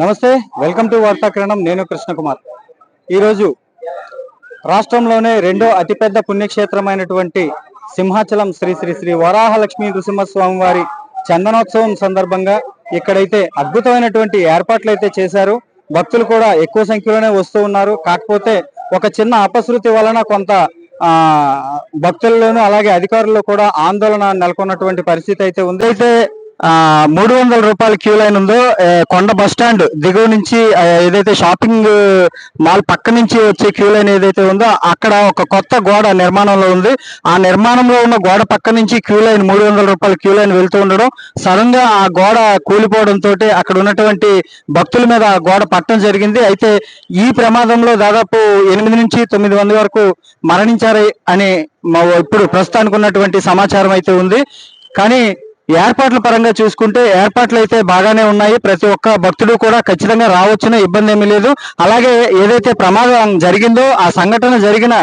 నమస్తే welcome to వార్తాకిరణం. నేను కృష్ణకుమార్. ఈరోజు రాష్ట్రంలోనే రెండో అతిపెద్ద పుణ్యక్షేత్రమైనటువంటి సింహాచలం శ్రీ శ్రీ శ్రీ వరాహలక్ష్మి నృసింహస్వామి వారి చందనోత్సవం సందర్భంగా ఇక్కడైతే అద్భుతమైనటువంటి ఏర్పాట్లు అయితే చేశారు. భక్తులు కూడా ఎక్కువ సంఖ్యలోనే వస్తూ ఉన్నారు. కాకపోతే ఒక చిన్న అపశృతి వలన కొంత ఆ భక్తుల్లోనూ అలాగే అధికారుల్లో కూడా ఆందోళన నెలకొన్నటువంటి పరిస్థితి అయితే ఉంది. అయితే మూడు వందల రూపాయల క్యూ లైన్ ఉందో కొండ బస్ స్టాండ్ దిగువ నుంచి ఏదైతే షాపింగ్ మాల్ పక్క నుంచి వచ్చే క్యూ లైన్ ఏదైతే ఉందో అక్కడ ఒక కొత్త గోడ నిర్మాణంలో ఉంది. ఆ నిర్మాణంలో ఉన్న గోడ పక్క నుంచి క్యూ లైన్ మూడు వందల రూపాయల క్యూ లైన్ వెళ్తూ ఉండడం సడన్గా ఆ గోడ కూలిపోవడంతో అక్కడ ఉన్నటువంటి భక్తుల మీద ఆ గోడ పట్టడం జరిగింది. అయితే ఈ ప్రమాదంలో దాదాపు ఎనిమిది నుంచి తొమ్మిది మంది వరకు మరణించారు అని మా ఇప్పుడు ప్రస్తుతానికి ఉన్నటువంటి సమాచారం అయితే ఉంది. కానీ ఏర్పాట్ల పరంగా చూసుకుంటే ఏర్పాట్లు అయితే బాగానే ఉన్నాయి. ప్రతి ఒక్క భక్తుడు కూడా ఖచ్చితంగా రావచ్చున ఇబ్బంది ఏమీ లేదు. అలాగే ఏదైతే ప్రమాదం జరిగిందో ఆ సంఘటన జరిగిన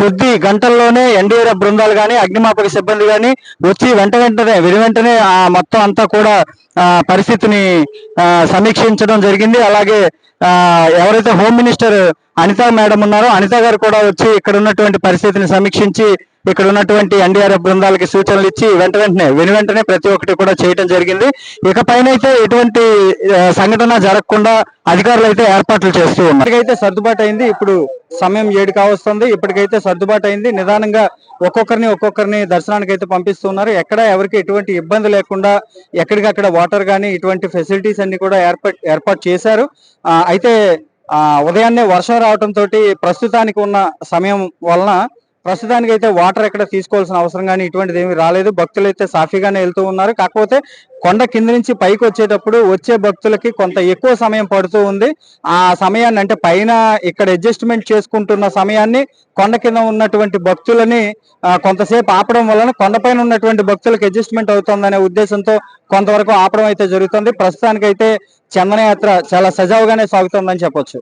కొద్ది గంటల్లోనే ఎన్డీఆర్ఎఫ్ బృందాలు కానీ అగ్నిమాపక సిబ్బంది కానీ వచ్చి వెంట వెంటనే వెను వెంటనే ఆ మొత్తం అంతా కూడా ఆ పరిస్థితిని సమీక్షించడం జరిగింది. అలాగే ఎవరైతే హోమ్ మినిస్టర్ అనిత మేడం ఉన్నారో అనిత గారు కూడా వచ్చి ఇక్కడ ఉన్నటువంటి పరిస్థితిని సమీక్షించి ఇక్కడ ఉన్నటువంటి ఎన్డీఆర్ఎఫ్ బృందాలకి సూచనలు ఇచ్చి వెంట వెంటనే వెను వెంటనే ప్రతి ఒక్కటి కూడా చేయటం జరిగింది. ఇక పైన అయితే ఎటువంటి సంఘటన జరగకుండా అధికారులు అయితే ఏర్పాట్లు చేస్తూ ఉన్నారు. ఇప్పటికైతే సర్దుబాటు అయింది. ఇప్పుడు సమయం ఏడు కావస్తుంది. ఇప్పటికైతే సర్దుబాటు అయింది. నిదానంగా ఒక్కొక్కరిని ఒక్కొక్కరిని దర్శనానికి అయితే పంపిస్తున్నారు. ఎక్కడ ఎవరికి ఎటువంటి ఇబ్బంది లేకుండా ఎక్కడికక్కడ వాటర్ కానీ ఇటువంటి ఫెసిలిటీస్ అన్ని కూడా ఏర్పాటు ఏర్పాటు చేశారు. అయితే ఆ, ఉదయాన్నే వర్షం రావటంతో ప్రస్తుతానికి ఉన్న సమయం వలన ప్రస్తుతానికి అయితే వాటర్ ఎక్కడ తీసుకోవాల్సిన అవసరం కానీ ఇటువంటిది ఏమీ రాలేదు. భక్తులు అయితే సాఫీగానే వెళ్తూ ఉన్నారు. కాకపోతే కొండ కింద నుంచి పైకి వచ్చేటప్పుడు వచ్చే భక్తులకి కొంత ఎక్కువ సమయం పడుతూ ఉంది. ఆ సమయాన్ని అంటే పైన ఇక్కడ అడ్జస్ట్మెంట్ చేసుకుంటున్న సమయాన్ని కొండ కింద ఉన్నటువంటి భక్తులని కొంతసేపు ఆపడం వలన కొండపైన ఉన్నటువంటి భక్తులకు అడ్జస్ట్మెంట్ అవుతుందనే ఉద్దేశంతో కొంతవరకు ఆపడం అయితే జరుగుతుంది. ప్రస్తుతానికైతే చందనయాత్ర చాలా సజావుగానే సాగుతుందని చెప్పొచ్చు.